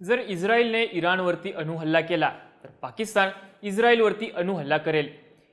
जर इस्रायलने इराणवरती अणुहल्ला केला तर पाकिस्तान इस्रायलवरती अणुहल्ला करेल.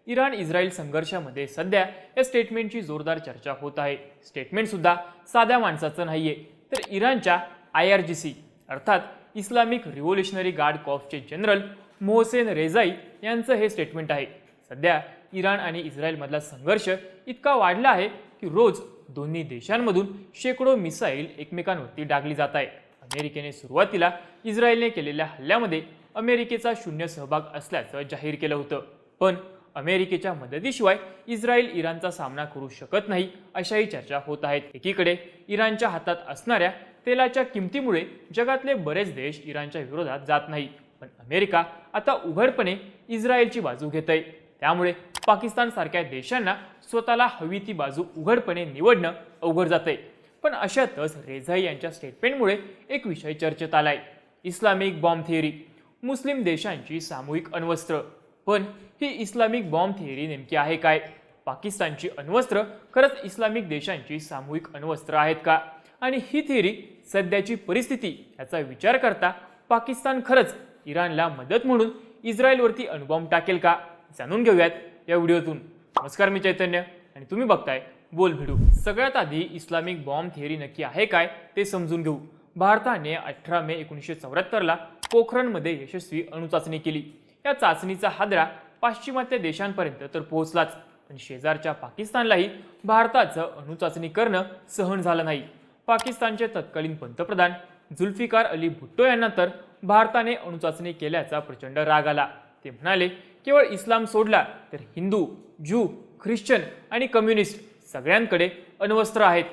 इराण इस्रायल संघर्षामध्ये सध्या या स्टेटमेंटची जोरदार चर्चा होत आहे. स्टेटमेंटसुद्धा साध्या माणसाचं नाही आहे तर इराणच्या आय आर जी सी अर्थात इस्लामिक रिव्होल्युशनरी गार्ड कॉफचे जनरल मोहसेन रेजाई यांचं हे स्टेटमेंट आहे. सध्या इराण आणि इस्रायलमधला संघर्ष इतका वाढला आहे की रोज दोन्ही देशांमधून शेकडो मिसाईल एकमेकांवरती डागली जात आहे अमेरिकेने सुरुवातीला इस्रायलने केलेल्या हल्ल्यामध्ये अमेरिकेचा शून्य सहभाग असल्याचं जाहीर केलं होतं. पण अमेरिकेच्या मदतीशिवाय इस्रायल इराणचा सामना करू शकत नाही अशाही चर्चा होत आहेत. एकीकडे इराणच्या हातात असणाऱ्या तेलाच्या किमतीमुळे जगातले बरेच देश इराणच्या विरोधात जात नाही. पण अमेरिका आता उघडपणे इस्रायलची बाजू घेत आहे त्यामुळे पाकिस्तानसारख्या देशांना स्वतःला हवी ती बाजू उघडपणे निवडणं अवघड जाते पण अशातच रेझाई यांच्या स्टेटमेंटमुळे एक विषय चर्चेत आलाय. इस्लामिक बॉम्ब थिअरी मुस्लिम देशांची सामूहिक अण्वस्त्र. पण ही इस्लामिक बॉम्ब थिअरी नेमकी आहे काय? पाकिस्तानची अण्वस्त्र खरंच इस्लामिक देशांची सामूहिक अण्वस्त्र आहेत का? आणि ही थिअरी सध्याची परिस्थिती याचा विचार करता पाकिस्तान खरंच इराणला मदत म्हणून इस्रायलवरती अणुबॉम्ब टाकेल का? जाणून घेऊयात या व्हिडिओतून. नमस्कार मी चैतन्य आणि तुम्ही बघताय बोल भिडू. सगळ्यात आधी इस्लामिक बॉम्ब थिअरी नक्की आहे काय ते समजून घेऊ. भारताने अठरा मे एकोणीसशे चौऱ्याहत्तरला पोखरणमध्ये यशस्वी अणुचाचणी केली. या चाचणीचा हादरा पाश्चिमात्य देशांपर्यंत तर पोहोचलाच. पण शेजारच्या पाकिस्तानलाही भारताचं अणुचाचणी करणं सहन झालं नाही. पाकिस्तानचे तत्कालीन पंतप्रधान जुल्फिकार अली भुट्टो यांना तर भारताने अणुचाचणी केल्याचा प्रचंड राग आला. ते म्हणाले केवळ इस्लाम सोडला तर हिंदू ज्यू ख्रिश्चन आणि कम्युनिस्ट सगळ्यांकडे अण्वस्त्र आहेत.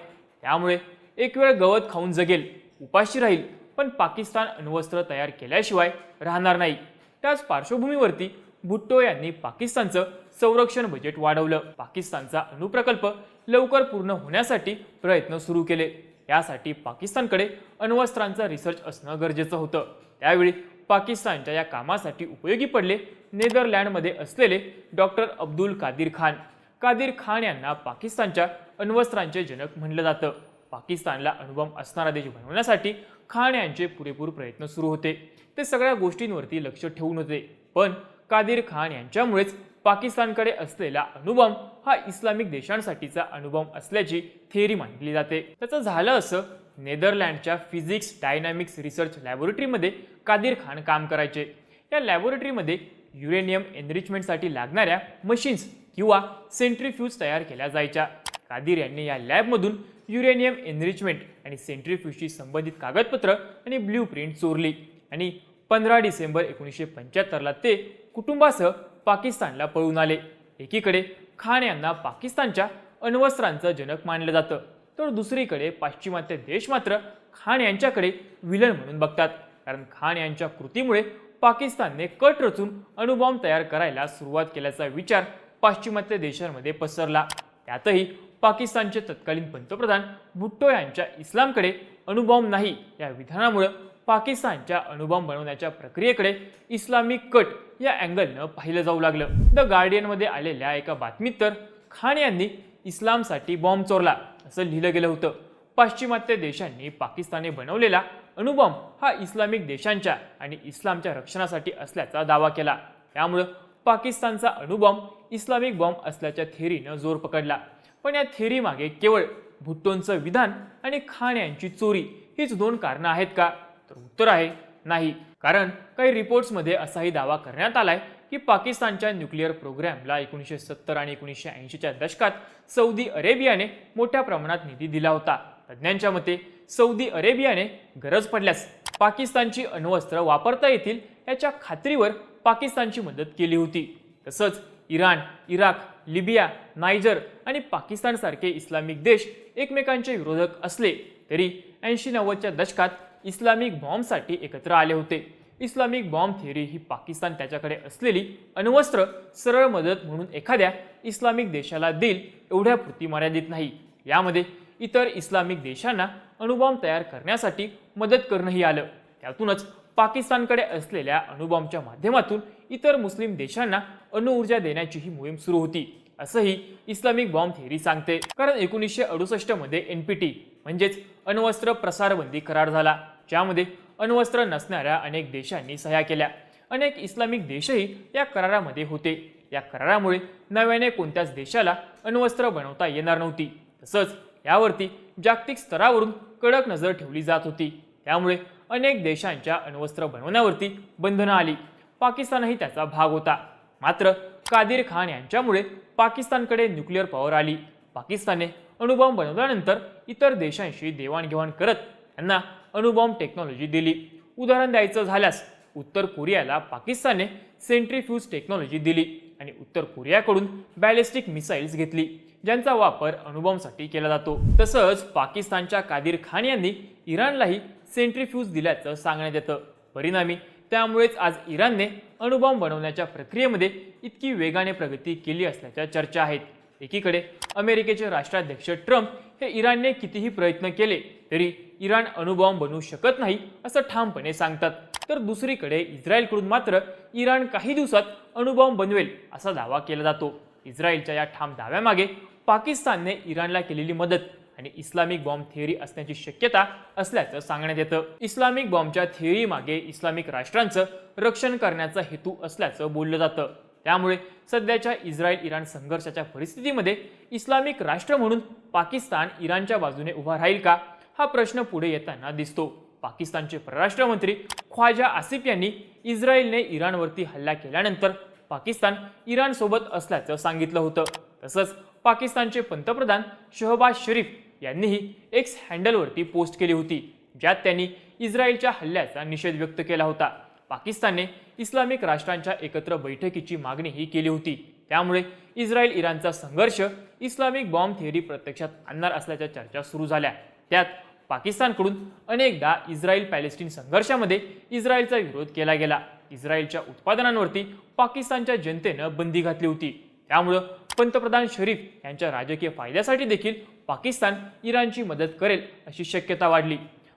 त्यामुळे एक वेळ गवत खाऊन जगेल उपाशी राहील पण पाकिस्तान अण्वस्त्र तयार केल्याशिवाय राहणार नाही. त्याच पार्श्वभूमीवरती भुट्टो यांनी पाकिस्तानचं संरक्षण बजेट वाढवलं. पाकिस्तानचा अणुप्रकल्प लवकर पूर्ण होण्यासाठी प्रयत्न सुरू केले. यासाठी पाकिस्तानकडे अण्वस्त्रांचा रिसर्च असणं गरजेचं होतं. त्यावेळी पाकिस्तानच्या या कामासाठी उपयोगी पडले नेदरलँडमध्ये असलेले डॉक्टर अब्दुल कादिर खान. कादिर खान यांना पाकिस्तानच्या अण्वस्त्रांचे जनक म्हणलं जातं. पाकिस्तानला अणुबॉम्ब असणारा देश बनवण्यासाठी खान यांचे पुरेपूर प्रयत्न सुरू होते. ते सगळ्या गोष्टींवरती लक्ष ठेवून होते. पण कादिर खान यांच्यामुळेच पाकिस्तानकडे असलेला अणुबॉम्ब हा इस्लामिक देशांसाठीचा अणुबॉम्ब असल्याची थेअरी मांडली जाते. त्याचं झालं असं नेदरलँडच्या फिजिक्स डायनॅमिक्स रिसर्च लॅबोरेटरीमध्ये कादिर खान काम करायचे. या लॅबोरेटरीमध्ये युरेनियम एनरिचमेंटसाठी लागणाऱ्या मशीन्स किंवा सेंट्रीफ्यूज तयार केल्या जायच्या. कादिर यांनी या लॅबमधून युरेनियम एनरिचमेंट आणि सेंट्रीफ्यूजशी संबंधित कागदपत्र आणि ब्ल्यू प्रिंट चोरली. आणि पंधरा डिसेंबर एकोणीसशे पंच्याहत्तरला ते कुटुंबासह पाकिस्तानला पळून आले. एकीकडे खान यांना पाकिस्तानच्या अण्वस्त्रांचं जनक मानलं जातं तर दुसरीकडे पाश्चिमात्य देश मात्र खान यांच्याकडे विलन म्हणून बघतात. कारण खान यांच्या कृतीमुळे पाकिस्तानने कट रचून अणुबॉम्ब तयार करायला सुरुवात केल्याचा विचार पाश्चिमात्य देशांमध्ये पसरला. त्यातही पाकिस्तानचे तत्कालीन पंतप्रधान भुट्टो यांच्या इस्लामकडे अणुबॉम्ब नाही या विधानामुळं पाकिस्तानच्या अणुबॉम्ब बनवण्याच्या प्रक्रियेकडे इस्लामिक कट या अँगलनं पाहिलं जाऊ लागलं. द गार्डियनमध्ये आलेल्या एका बातमीत तर खान यांनी इस्लामसाठी बॉम्ब चोरला असं लिहिलं गेलं होतं. पाश्चिमात्य देशांनी पाकिस्तानने बनवलेला अणुबॉम्ब हा इस्लामिक देशांच्या आणि इस्लामच्या रक्षणासाठी असल्याचा दावा केला. त्यामुळं पाकिस्तानचा अणुबॉम्ब इस्लामिक बॉम्ब असल्याच्या थेरीनं जोर पकडला. पण या थेरीमागे केवळ भुट्टोंचं विधान आणि खान यांची चोरी हीच दोन कारणं आहेत का? तर उत्तर आहे नाही. कारण काही रिपोर्ट्समध्ये असाही दावा करण्यात आलाय की पाकिस्तानच्या न्यूक्लिअर प्रोग्रॅमला एकोणीसशे सत्तर आणि एकोणीसशे ऐंशीच्या दशकात सौदी अरेबियाने मोठ्या प्रमाणात निधी दिला होता. तज्ज्ञांच्या मते सौदी अरेबियाने गरज पडल्यास पाकिस्तानची अण्वस्त्र वापरता येतील याच्या खात्रीवर पाकिस्तानची मदत केली होती. तसंच इराण इराक लिबिया नायजर आणि पाकिस्तानसारखे इस्लामिक देश एकमेकांचे विरोधक असले तरी ऐंशी नव्वदच्या दशकात इस्लामिक बॉम्बसाठी एकत्र आले होते. इस्लामिक बॉम्ब थिअरी ही पाकिस्तान त्याच्याकडे असलेली अण्वस्त्र सरळ मदत म्हणून एखाद्या इस्लामिक देशाला देईल एवढ्यापुरती मर्यादित नाही. यामध्ये इतर इस्लामिक देशांना अणुबॉम्ब तयार करण्यासाठी मदत करणंही आलं. त्यातूनच पाकिस्तानकडे असलेल्या अणुबॉम्बच्या माध्यमातून इतर मुस्लिम देशांना अणुऊर्जा देण्याची ही मोहीम सुरू होती असंही इस्लामिक बॉम्ब थिअरी सांगते. कारण एकोणीसशे अडुसष्टमध्ये एनपीटी म्हणजेच अण्वस्त्र प्रसारबंदी करार झाला. ज्यामध्ये अण्वस्त्र नसणाऱ्या अनेक देशांनी सह्या केल्या. अनेक इस्लामिक देशही या करारामध्ये होते. या करारामुळे नव्याने कोणत्याच देशाला अण्वस्त्र बनवता येणार नव्हती. तसंच यावरती जागतिक स्तरावरून कडक नजर ठेवली जात होती. त्यामुळे अनेक देशांच्या अण्वस्त्र बनवण्यावरती बंधनं आली. पाकिस्तानही त्याचा भाग होता. मात्र कादिर खान यांच्यामुळे पाकिस्तानकडे न्यूक्लिअर पॉवर आली. पाकिस्तानने अणुबॉम्ब बनवल्यानंतर इतर देशांशी देवाणघेवाण करत त्यांना अणुबॉम्ब टेक्नॉलॉजी दिली. उदाहरण द्यायचं झाल्यास उत्तर कोरियाला पाकिस्तानने सेंट्रीफ्यूज टेक्नॉलॉजी दिली आणि उत्तर कोरियाकडून बॅलिस्टिक मिसाईल्स घेतली ज्यांचा वापर अणुबॉम्बसाठी केला जातो. तसंच पाकिस्तानच्या कादिर खान यांनी इराणलाही सेंट्रीफ्यूज दिल्याचं सांगण्यात येतं. परिणामी त्यामुळेच आज इराणने अणुबॉम्ब बनवण्याच्या प्रक्रियेमध्ये इतकी वेगाने प्रगती केली असल्याच्या चर्चा आहेत. एकीकडे अमेरिकेचे राष्ट्राध्यक्ष ट्रम्प हे इराणने कितीही प्रयत्न केले तरी इराण अणुबॉम्ब बनवू शकत नाही असं ठामपणे सांगतात. तर दुसरीकडे इस्रायलकडून मात्र इराण काही दिवसात अणुबॉम्ब बनवेल असा दावा केला जातो. इस्रायलच्या या ठाम दाव्यामागे पाकिस्तानने इराणला केलेली मदत आणि इस्लामिक बॉम्ब थिअरी असण्याची शक्यता असल्याचं सांगण्यात येतं. इस्लामिक बॉम्बच्या थिअरी मागे इस्लामिक राष्ट्रांचं रक्षण करण्याचा हेतू असल्याचं बोललं जातं. त्यामुळे सध्याच्या इस्रायल इराण संघर्षाच्या परिस्थितीमध्ये इस्लामिक राष्ट्र म्हणून पाकिस्तान इराणच्या बाजूने उभा राहील का? हा प्रश्न पुढे येताना दिसतो. पाकिस्तानचे परराष्ट्र मंत्री ख्वाजा आसिफ यांनी इस्रायलने इराणवरती हल्ला केल्यानंतर पाकिस्तान इराणसोबत असल्याचं सांगितलं होतं. तसंच पाकिस्तानचे पंतप्रधान शहबाज शरीफ यांनीही एक्स हँडलवरती पोस्ट केली होती ज्यात त्यांनी इस्रायलच्या हल्ल्याचा निषेध व्यक्त केला होता. पाकिस्तानने इस्लामिक राष्ट्रांच्या एकत्र बैठकीची मागणीही केली होती. त्यामुळे इस्रायल इराणचा संघर्ष इस्लामिक बॉम्ब थिअरी प्रत्यक्षात आणणार असल्याच्या चर्चा सुरू झाल्या. त्यात पाकिस्तानकडून अनेकदा इस्रायल पॅलेस्टीन संघर्षामध्ये इस्रायलचा विरोध केला गेला. इस्रायलच्या उत्पादनांवरती पाकिस्तानच्या जनतेनं बंदी घातली होती. त्यामुळं पंतप्रधान शरीफ यांच्या राजकीय फायद्यासाठी देखील पाकिस्तान इराणची मदत करेल अशी शक्यता वाढली.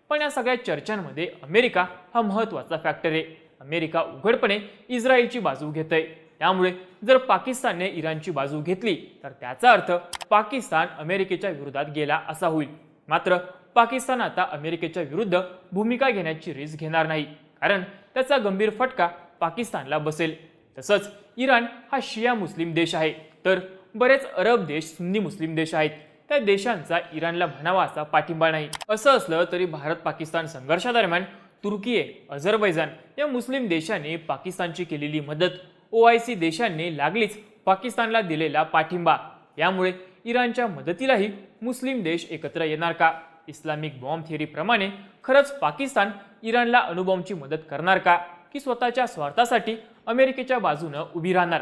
पण या सगळ्या चर्चांमध्ये अमेरिका हा महत्त्वाचा फॅक्टर आहे. अमेरिका उघडपणे इस्रायलची बाजू घेत आहे त्यामुळे जर पाकिस्तानने इराणची बाजू घेतली तर त्याचा अर्थ पाकिस्तान अमेरिकेच्या विरोधात गेला असा होईल. मात्र पाकिस्तान आता अमेरिकेच्या विरुद्ध भूमिका घेण्याची रिस्क घेणार नाही. कारण त्याचा गंभीर फटका पाकिस्तानला बसेल. तसंच इराण हा शिया मुस्लिम देश आहे. तर बरेच अरब देश सुन्नी मुस्लिम देश आहेत. त्या देशांचा इराणला म्हणावा असा पाठिंबा नाही. असं असलं तरी भारत पाकिस्तान संघर्षादरम्यान तुर्की अझरबैजान या मुस्लिम देशाने पाकिस्तानची केलेली मदत ओ आय सी देशांनी लागलीच पाकिस्तानला दिलेला पाठिंबा. यामुळे इराणच्या मदतीलाही मुस्लिम देश एकत्र येणार का? इस्लामिक बॉम्ब थिअरीप्रमाणे खरंच पाकिस्तान इराणला अणुबॉम्बची मदत करणार का? की स्वतःच्या स्वार्थासाठी अमेरिकेच्या बाजूनं उभी राहणार?